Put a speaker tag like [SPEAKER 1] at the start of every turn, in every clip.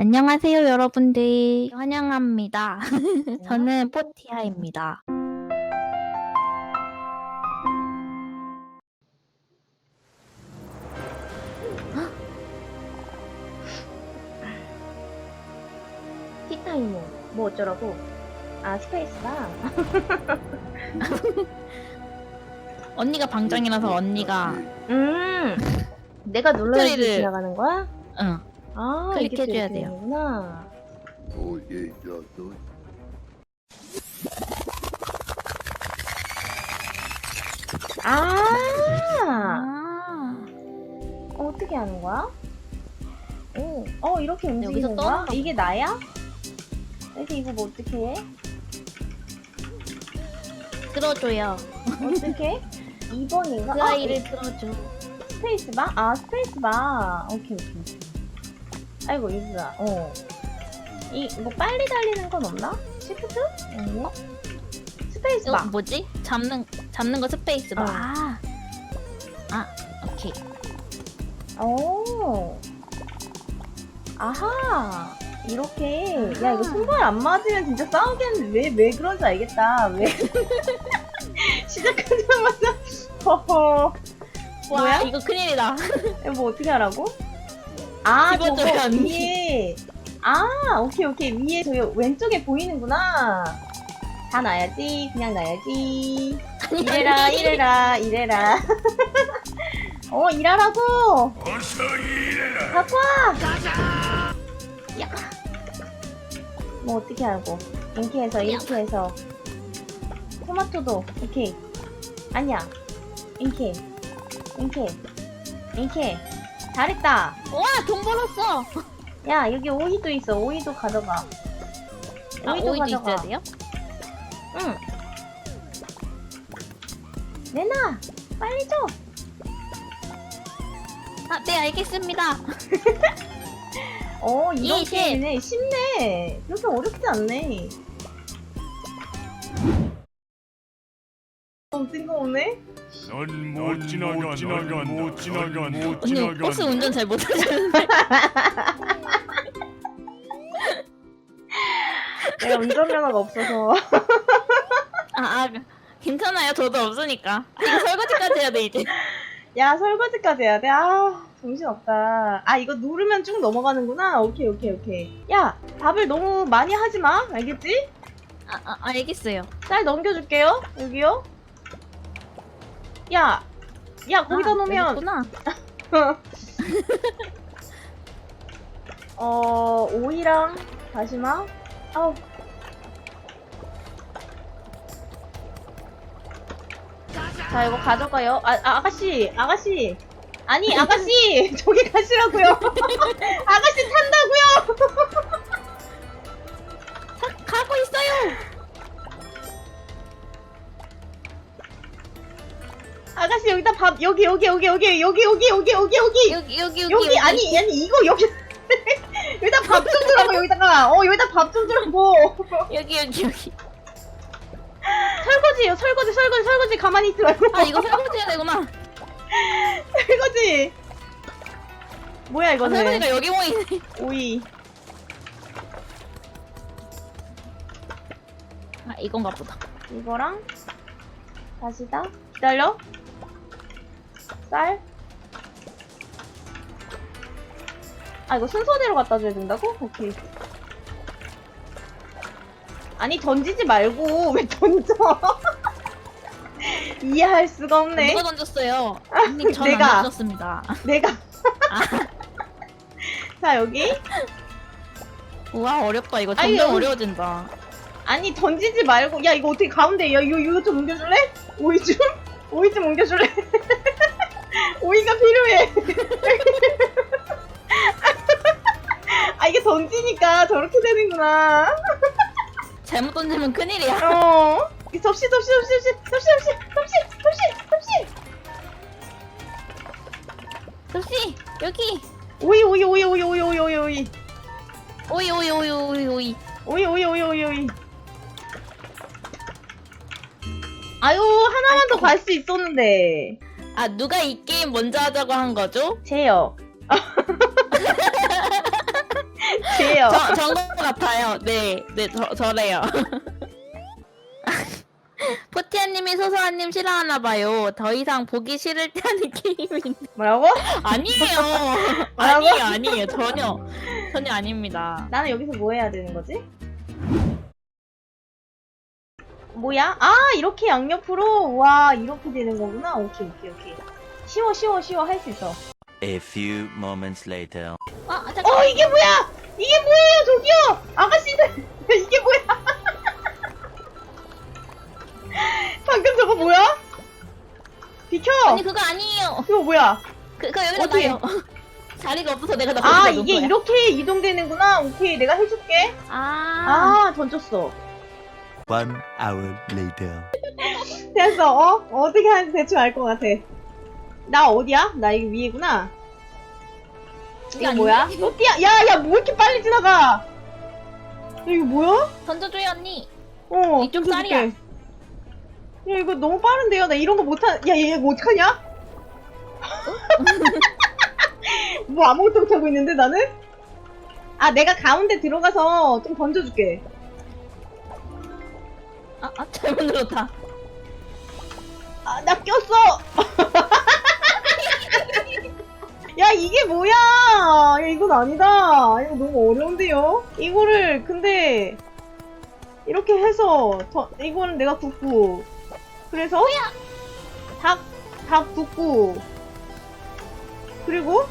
[SPEAKER 1] 안녕하세요, 여러분들. 환영합니다. 저는 포티아입니다.
[SPEAKER 2] 티타이모 뭐 어쩌라고? 아 스페이스바
[SPEAKER 1] 언니가 방장이라서 언니가
[SPEAKER 2] 음 내가 눌러야지
[SPEAKER 1] 스토리를-
[SPEAKER 2] 지나가는 거야?
[SPEAKER 1] 응.
[SPEAKER 2] 아 이게 또
[SPEAKER 1] 클릭해줘야
[SPEAKER 2] 이렇게
[SPEAKER 1] 돼요.
[SPEAKER 2] 되는구나
[SPEAKER 3] Oh yeah, yeah, no.
[SPEAKER 2] 아
[SPEAKER 1] 아.
[SPEAKER 2] 어, 어떻게 하는 거야? 오, 어 이렇게
[SPEAKER 1] 여기서
[SPEAKER 2] 움직이는 거야?
[SPEAKER 1] 떠나가
[SPEAKER 2] 이게 나야? 이렇게 이거 뭐 어떻게 해?
[SPEAKER 1] 들어줘요.
[SPEAKER 2] 어떻게? 2번인가?
[SPEAKER 1] 그 아이를 들어줘.
[SPEAKER 2] 스페이스바? 아 스페이스바 오케이 오케이 오케이. 아이고 이거야 어 이 뭐 빨리 달리는 건 없나? 시프트? 없나?
[SPEAKER 1] 이거
[SPEAKER 2] 스페이스바
[SPEAKER 1] 뭐지? 잡는, 잡는 거 스페이스 바.
[SPEAKER 2] 어.
[SPEAKER 1] 아. 아, 오케이.
[SPEAKER 2] 오 아하 이렇게 야 이거. 손발 안 맞으면 진짜 싸우겠는데 왜 왜 그런지 알겠다 왜 시작하자마자 허허
[SPEAKER 1] 와,
[SPEAKER 2] 뭐야?
[SPEAKER 1] 이거 큰일이다.
[SPEAKER 2] 이거 뭐 어떻게 하라고? 아,
[SPEAKER 1] 집어줘요,
[SPEAKER 2] 저거. 위에. 아, 오케이, 오케이. 위에 저기 왼쪽에 보이는구나. 다 놔야지. 그냥 놔야지. 이래라, 이래라, 이래라. 어, 일하라고!
[SPEAKER 3] 어서 일해라.
[SPEAKER 2] 갖고 와! 야. 뭐 어떻게 하고. 이렇게 해서, 이렇게 해서. 토마토도, 이렇게. 아니야. 이렇게. 이렇게. 이렇게. 잘했다.
[SPEAKER 1] 와, 돈 벌었어.
[SPEAKER 2] 야, 여기 오이도 있어. 오이도 가져가.
[SPEAKER 1] 아,
[SPEAKER 2] 오이도.
[SPEAKER 1] 있어야 돼요?
[SPEAKER 2] 응. 내놔! 빨리 줘!
[SPEAKER 1] 아, 네, 알겠습니다.
[SPEAKER 2] 어, 이런
[SPEAKER 1] 이십.
[SPEAKER 2] 게임이네. 쉽네. 그렇게 어렵지 않네. 좀 뜬금없네?
[SPEAKER 3] 넌못 지나가, 못 지나가, 못 지나가, 못
[SPEAKER 1] 언니, 버스 운전 잘 못하시는데.
[SPEAKER 2] 내가 운전면허가 없어서.
[SPEAKER 1] 아, 아, 괜찮아요. 저도 없으니까. 이거 설거지까지 해야 돼, 이제.
[SPEAKER 2] 야, 설거지까지 해야 돼? 아, 정신없다. 아, 이거 누르면 쭉 넘어가는구나? 오케이, 오케이, 오케이. 야, 밥을 너무 많이 하지 마. 알겠지?
[SPEAKER 1] 아, 아, 알겠어요.
[SPEAKER 2] 쌀 넘겨줄게요. 여기요. 야, 야, 거기다
[SPEAKER 1] 아,
[SPEAKER 2] 놓으면,
[SPEAKER 1] 여기구나.
[SPEAKER 2] 어, 오이랑 다시마? 아우. 자, 이거 가져가요. 아, 아 아가씨, 아가씨. 아니, 아가씨! 저기 가시라고요. 아가씨 탄다고요.
[SPEAKER 1] 가, 가고 있어요.
[SPEAKER 2] 아가씨 여기다 밥 여기 여기 여기 여기 여기 여기 여기 여기 여기
[SPEAKER 1] 여기, 여기, 여기.
[SPEAKER 2] 여기 아니 아니 이거 여기 여기다 밥 좀 주라고 여기다가 어 여기다 밥 좀 주라고
[SPEAKER 1] 여기, 여기, 여기.
[SPEAKER 2] 설거지요 설거지 설거지 설거지 가만히 있지 말고
[SPEAKER 1] 아, 이거 설거지 해야 되구나.
[SPEAKER 2] 설거지 뭐야
[SPEAKER 1] 아,
[SPEAKER 2] 이거는
[SPEAKER 1] 설거지가 여기 모이네.
[SPEAKER 2] 오이
[SPEAKER 1] 아, 이건가 보다.
[SPEAKER 2] 이거랑 다시다 기다려 쌀 아, 이거 순서대로 갖다 줘야 된다고? 오케이. 아니, 던지지 말고, 왜 던져? 이해할 수가 없네.
[SPEAKER 1] 누가 던졌어요? 언니, 전안
[SPEAKER 2] 내가.
[SPEAKER 1] 던졌습니다.
[SPEAKER 2] 내가.
[SPEAKER 1] 아,
[SPEAKER 2] 자, 여기.
[SPEAKER 1] 우와, 어렵다. 이거
[SPEAKER 2] 아니,
[SPEAKER 1] 점점
[SPEAKER 2] 여기-
[SPEAKER 1] 어려워진다.
[SPEAKER 2] 아니, 던지지 말고. 야, 이거 어떻게 가운데, 야, 이거, 이거 좀 옮겨줄래? 오이 좀? 오이 좀 옮겨줄래? 오이가 필요해. 아, 이게 던지니까 저렇게 되는구나.
[SPEAKER 1] 잘못 던지면 큰일이야.
[SPEAKER 2] 어. 이 접시, 접시, 접시, 접시, 접시, 접시, 접시, 접시, 접시.
[SPEAKER 1] 접시, 여기.
[SPEAKER 2] 오이, 오이, 오이, 오이, 오이, 오이, 오이, 오이.
[SPEAKER 1] 오이, 오이, 오이, 오이, 오이.
[SPEAKER 2] 오이, 오이, 오이, 오이, 오이. 아유, 하나만 더 갈 수 있었는데.
[SPEAKER 1] 아, 누가 이 게임 먼저 하자고 한 거죠?
[SPEAKER 2] 제요. 걔예요.
[SPEAKER 1] 저, 저거 같아요. 네, 네, 저, 저래요. 포티아님이 소소아님 싫어하나 봐요. 더 이상 보기 싫을 때 하는 게임인데.
[SPEAKER 2] 뭐라고?
[SPEAKER 1] 아니에요.
[SPEAKER 2] 뭐라고?
[SPEAKER 1] 아니에요, 아니에요. 전혀. 전혀 아닙니다.
[SPEAKER 2] 나는 여기서 뭐 해야 되는 거지? 뭐야? 아 이렇게 양옆으로 와 이렇게 되는 거구나. 오케이 오케이 오케이. 쉬워 쉬워 쉬워 할 수 있어.
[SPEAKER 4] A few moments later.
[SPEAKER 1] 아, 잠깐.
[SPEAKER 2] 어 이게 뭐야? 이게 뭐예요 저기요 아가씨들 이게 뭐야? 방금 저거 뭐야? 비켜.
[SPEAKER 1] 아니, 그거 아니에요.
[SPEAKER 2] 이거 뭐야?
[SPEAKER 1] 그, 그거 여기다
[SPEAKER 2] 어떻게?
[SPEAKER 1] 놔요. 자리가 없어서 내가
[SPEAKER 2] 다아
[SPEAKER 1] 거기다
[SPEAKER 2] 이게
[SPEAKER 1] 거야.
[SPEAKER 2] 이렇게 이동되는구나. 오케이 내가 해줄게.
[SPEAKER 1] 아.
[SPEAKER 2] 아 던졌어.
[SPEAKER 4] One hour later.
[SPEAKER 2] 됐어. 어? 어떻게 하는지 대충 알 것 같아. 나 어디야? 나 이거 위에구나. 이거? 뭐야? 또띠야. 야, 야, 뭐 이렇게 빨리 지나가? 야, 이거 뭐야?
[SPEAKER 1] 던져줘요, 언니.
[SPEAKER 2] 어,
[SPEAKER 1] 이쪽
[SPEAKER 2] 던져줄게.
[SPEAKER 1] 쌀이야.
[SPEAKER 2] 야, 이거 너무 빠른데요? 나 이런 거 못하, 야, 얘, 이거 어떡하냐? 뭐 아무것도 못하고 있는데, 나는? 아, 내가 가운데 들어가서 좀 던져줄게.
[SPEAKER 1] 아, 아, 잘못 눌렀다.
[SPEAKER 2] 아, 나 꼈어! 야, 이게 뭐야! 야, 이건 아니다. 이거 너무 어려운데요? 이거를, 근데, 이렇게 해서, 저, 이거는 내가 굽고, 그래서, 닭, 닭 굽고, 그리고,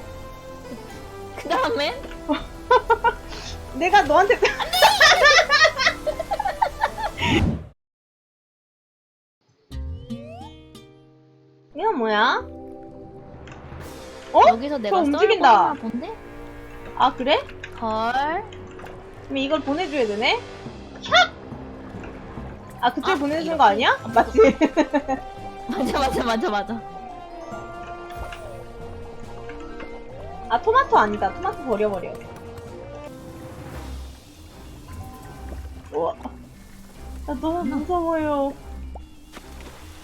[SPEAKER 1] 그 다음에
[SPEAKER 2] 내가 너한테, 이건 뭐야? 어?
[SPEAKER 1] 여기서 내가
[SPEAKER 2] 움직인다.
[SPEAKER 1] 본데?
[SPEAKER 2] 아, 그래?
[SPEAKER 1] 헐.
[SPEAKER 2] 그럼 이걸 보내줘야 되네? 샥! 아, 그때
[SPEAKER 1] 아,
[SPEAKER 2] 보내주는
[SPEAKER 1] 이렇게?
[SPEAKER 2] 거 아니야? 맞지?
[SPEAKER 1] 맞아, 맞아, 맞아, 맞아.
[SPEAKER 2] 아, 토마토 아니다. 토마토 버려버려. 우와. 나 너무 무서워요.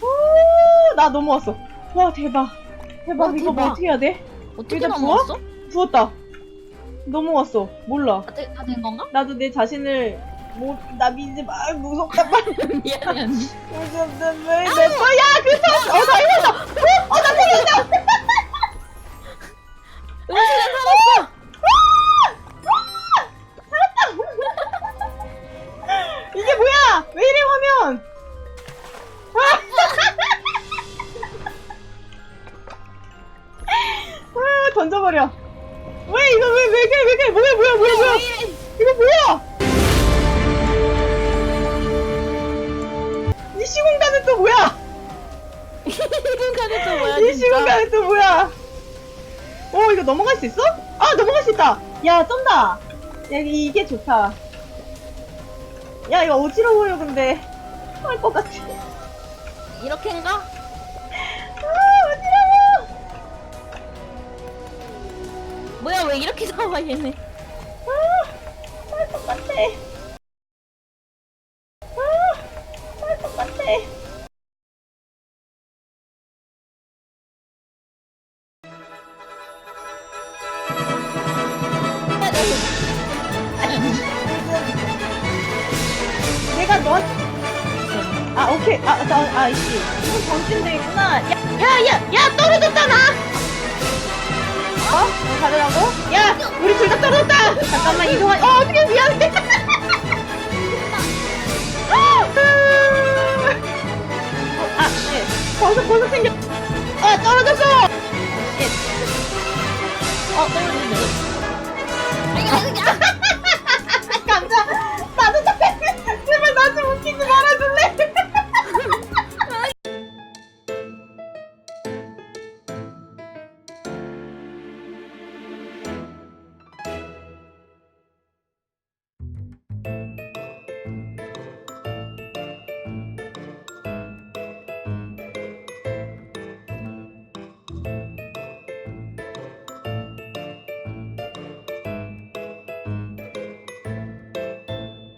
[SPEAKER 2] 오, 나 넘어왔어. 와, 대박. 대박.
[SPEAKER 1] 와,
[SPEAKER 2] 이거 뭐
[SPEAKER 1] 대박.
[SPEAKER 2] 어떻게 해야 돼?
[SPEAKER 1] 어떻게
[SPEAKER 2] 여기다
[SPEAKER 1] 넘어왔어?
[SPEAKER 2] 부었다. 넘어왔어. 몰라.
[SPEAKER 1] 다 된 건가?
[SPEAKER 2] 나도 내 자신을, 뭐, 나 믿지 마. 무섭단 말이야.
[SPEAKER 1] 미안해, 언니.
[SPEAKER 2] 무섭단 말이야. 내 거야! 그 성! 어, 나 이거다! 어, 어, 나 생겼 왜 이거 왜왜 그래 왜 그래 뭐야 뭐야 뭐야 뭐야 이거 뭐야? 이 시공간은 또 뭐야?
[SPEAKER 1] 시공간은 또 뭐야,
[SPEAKER 2] 이? 시공간은 또 뭐야? 어 이거 넘어갈 수 있어? 아 넘어갈 수 있다. 야 쩐다. 야 이- 이게 좋다. 야 이거 어지러워요 근데 할 것 같아.
[SPEAKER 1] 이렇게인가? 뭐야, 왜 이렇게 나와, 얘네.
[SPEAKER 2] 아, 할것 같아. 아, 할것 같아. 내가 넌, 아, 오케이. 아, 나, 아, 이씨. 이거 정신돼 있구나. 야, 야, 야, 야, 떨어졌잖아! 어? 뭐 가져가고? 야! 우리 둘 다 떨어졌다! 잠깐만 이동한 어 어떻게 미안해! 어, 어, 아, 예. 버섯 버섯 생겨. 아 떨어졌어! 예.
[SPEAKER 1] 어 떨어졌네. 감사. 나도 좀 제발 나좀 웃기지 말아.